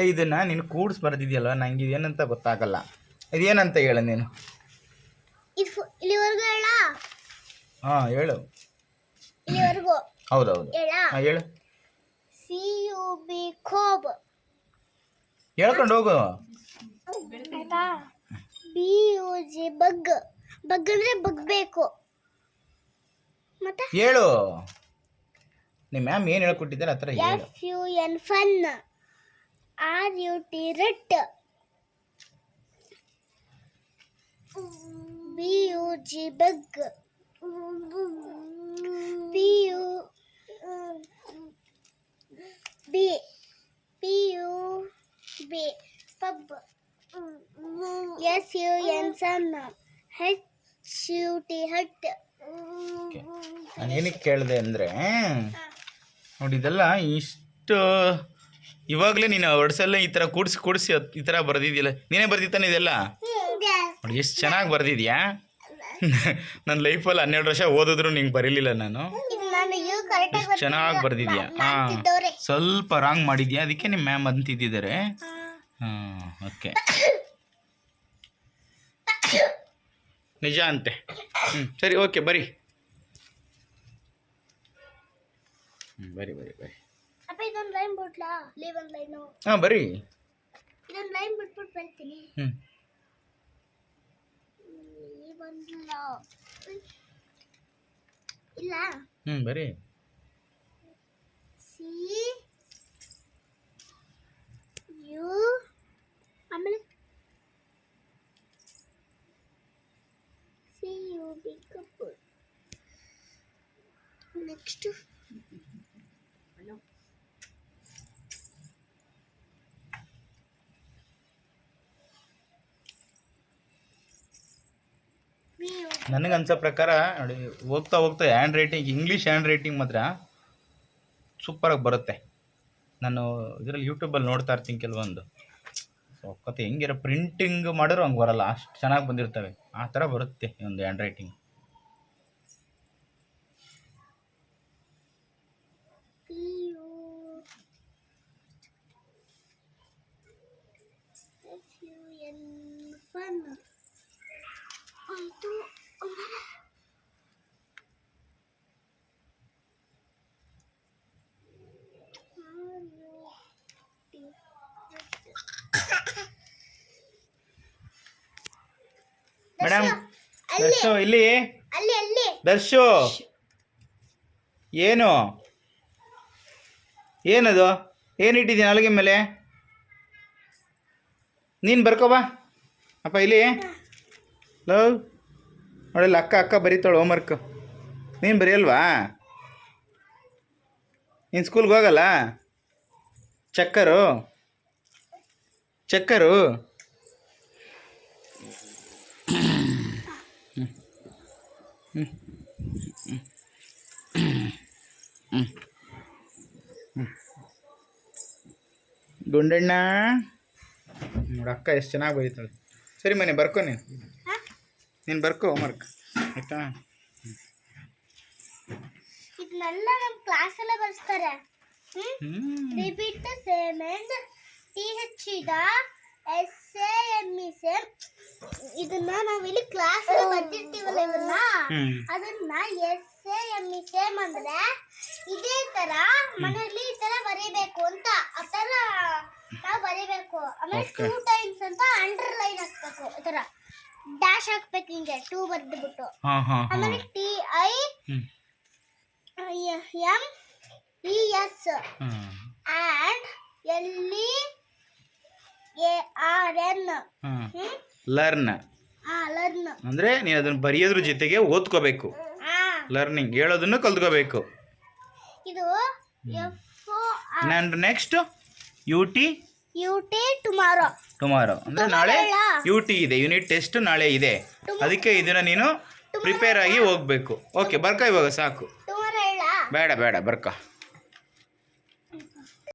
ಏ ಇದನ್ನ ನೀನು ಕೂಡ್ಸ್ ಬರ್ದಿದ್ಯಲ್ವ ನಂಗೆ ಇದೇನಂತ ಗೊತ್ತಾಗಲ್ಲ. ಇದೇನಂತ ಹೇಳು ನೀನು? ಇದು ಇಲ್ಲಿವರೆಗೂ ಹೇಳ. ಹಾಂ ಹೇಳು. ಇಲ್ಲಿವರೆಗೂ ಹೌದೌದು. ಹೇಳ. ಹಾಂ ಹೇಳು. C U B cub. ಹೇಳ್ಕೊಂಡು ಹೋಗು. B U G bug. Bug ಅಂದ್ರೆ ಬಗ್ಬೇಕು ಮತ್ತೆ? ಹೇಳು. ನಿಮ್ಮ ಮ್ಯಾಮ್ ಏನು ಹೇಳ್ಕೊಟ್ಟಿದ್ದಾರೆ ಆ ಥರ ಹೇಳು. F U N fun R U T rut B U G bug P U B P U B pub S U N sun H U T hut ನಾನು ಏನಕ್ಕೆ ಕೇಳಿದೆ ಅಂದರೆ, ನೋಡಿ ಇದೆಲ್ಲ ಇಷ್ಟು ಇವಾಗಲೇ ನೀನು ವರ್ಡ್ಸಲ್ಲೇ ಈ ಥರ ಕೂಡಿಸಿ ಕೂಡಿಸಿ ಈ ಥರ ಬರ್ದಿದ್ಯಲ್ಲ ನೀನೇ ಬರ್ದಿತ್ತಾನೆ ಇದೆಲ್ಲ? ನೋಡಿ ಎಷ್ಟು ಚೆನ್ನಾಗಿ ಬರ್ದಿದ್ಯಾ? ನನ್ನ ಲೈಫಲ್ಲಿ ಹನ್ನೆರಡು ವರ್ಷ ಓದಿದ್ರು ನಿಂಗೆ ಬರೀಲಿಲ್ಲ ನಾನು. ಎಷ್ಟು ಚೆನ್ನಾಗಿ ಬರ್ದಿದ್ಯಾ? ಹಾಂ. ಸ್ವಲ್ಪ ರಾಂಗ್ ಮಾಡಿದ್ಯಾ? ಅದಕ್ಕೆ ನಿಮ್ಮ ಮ್ಯಾಮ್ ಅಂತಿದ್ದಿದ್ದಾರೆ. ಹಾಂ ಓಕೆ. ನಿಜ ಅಂತೆ. ಹ್ಞೂ ಸರಿ ಓಕೆ ಬರಿ. ಹ್ಞೂ ಬರಿ ಬರಿ ಬರಿ. ಲೈನ್ ಬಿಟ್ಲಾ ಲೀವ್ ಒಂದು ಲೈನು ಹಾಂ ಬರಿ. ಇದೊಂದು ಲೈನ್ ಬಿಟ್ಬಿಟ್ಟು ಬರ್ತೀನಿ ಹ್ಞೂ ಈ ಇಲ್ಲ? ಹ್ಞೂ ಬರಿ. ಸಿ ಯು ಆಮೇಲೆ C U B cub next ನನಗೆ ಅನ್ಸೋ ಪ್ರಕಾರ, ನೋಡಿ, ಹೋಗ್ತಾ ಹೋಗ್ತಾ hand writing English hand writing ಮಾತ್ರ ಸೂಪರಾಗಿ ಬರುತ್ತೆ. ನಾನು ಇದರಲ್ಲಿ ಯೂಟ್ಯೂಬಲ್ಲಿ ನೋಡ್ತಾ ಇರ್ತೀನಿ ಕೆಲವೊಂದು. ಕತೆ ಹೆಂಗಿರೋ ಪ್ರಿಂಟಿಂಗ್ ಮಾಡಿದ್ರು ಹಂಗೆ ಬರಲ್ಲ. ಅಷ್ಟು ಚೆನ್ನಾಗಿ ಬಂದಿರ್ತವೆ. ಆ ಥರ ಬರುತ್ತೆ ಒಂದು handwriting F U N fun ಆಯಿತು ಮೇಡಮ್ ದರ್ಶು ಇಲ್ಲಿ. ದರ್ಶು ಏನು? ಏನದು? ಏನಿಟ್ಟಿದ್ದೀನಿ ಅಲ್ಲಿಗೆ ಮೇಲೆ? ನೀನು ಬರ್ಕೋ ಬಾ. ಅಪ್ಪ ಇಲ್ಲಿ. ಲವ್ ನೋಡಿಲ್ಲ ಅಕ್ಕ ಅಕ್ಕ ಬರೀತಾಳು ಹೋಮ್ವರ್ಕ್ ನೀನು ಬರೆಯಲ್ವಾ? ನೀನು ಸ್ಕೂಲ್ಗೆ ಹೋಗಲ್ಲ? ಚಕ್ಕರು? ಚಕ್ಕರು? ಗುಂಡಣ್ಣ. ಅಕ್ಕ ಎಷ್ಟು ಚೆನ್ನಾಗಿ ಬೈತಾಳೆ ಸರಿ ಮನೆ ಬರ್ಕೋ ನೀನು. ನೀನು ಬರ್ಕೋ ಹೋಮ್ವರ್ಕ್ ಆಯ್ತಾ? ಇದನ್ನೆಲ್ಲ ನಮ್ಮ ಕ್ಲಾಸಲ್ಲೇ ಬರ್ಸ್ತಾರೆ. Repeat the same and T H ಇದ. S A M E same ಇದನ್ನ ನಾವಿಲ್ಲಿ ಕ್ಲಾಸ್ ಬರ್ತಿರ್ತೀವಲ್ಲ ಇವನ್ನ ಹ್ಞೂ ಅದನ್ನ S A M E same ಅಂದ್ರೆ ಇದೇ ತರ ಮನೆಯಲ್ಲಿ ಈ ತರ ಬರೀಬೇಕು ಅಂತ ಆ ತರ ನಾವು ಬರೀಬೇಕು. ಆಮೇಲೆ. ಟೂ ಟೈಮ್ಸ್ ಅಂತ ಅಂಡರ್ ಲೈನ್ ಹಾಕ್ಬೇಕು ಈ ತರ. ಡ್ಯಾಶ್ ಹಾಕ್ಬೇಕು ಹಿಂಗೆ ಟೂ ಬರ್ದ್ಬಿಟ್ಟು. ಆಮೇಲೆ T I M E S and L A R N ಹಾಂ ಲರ್ನ್. ಆ ಲರ್ನ್. ಅಂದರೆ ನೀನು ಅದನ್ನ ಬರೆಯೋದ್ರ ಜೊತೆಗೆ ಓದ್ಕೋಬೇಕು. ಆ. ಲರ್ನಿಂಗ್ ಹೇಳೋದನ್ನು ಕಲ್ತ್ಕೋಬೇಕು. ಇದು ಎಫ್ ನಾನು next U T U T tomorrow. Tomorrow. ಅಂದ್ರೆ ನಾಳೆ ಯು ಟಿ ಇದೆ ಯೂನಿಟ್ ಟೆಸ್ಟ್ ನಾಳೆ ಇದೆ. ಅದಕ್ಕೆ ಇದನ್ನ ನೀನು ಪ್ರಿಪೇರ್ ಆಗಿ ಹೋಗ್ಬೇಕು. ಓಕೆ ಬರ್ಕ ಇವಾಗ ಸಾಕು. ಟುಮಾರೋ ಹೇಳ. ಬೇಡ ಬೇಡ ಬರ್ಕ.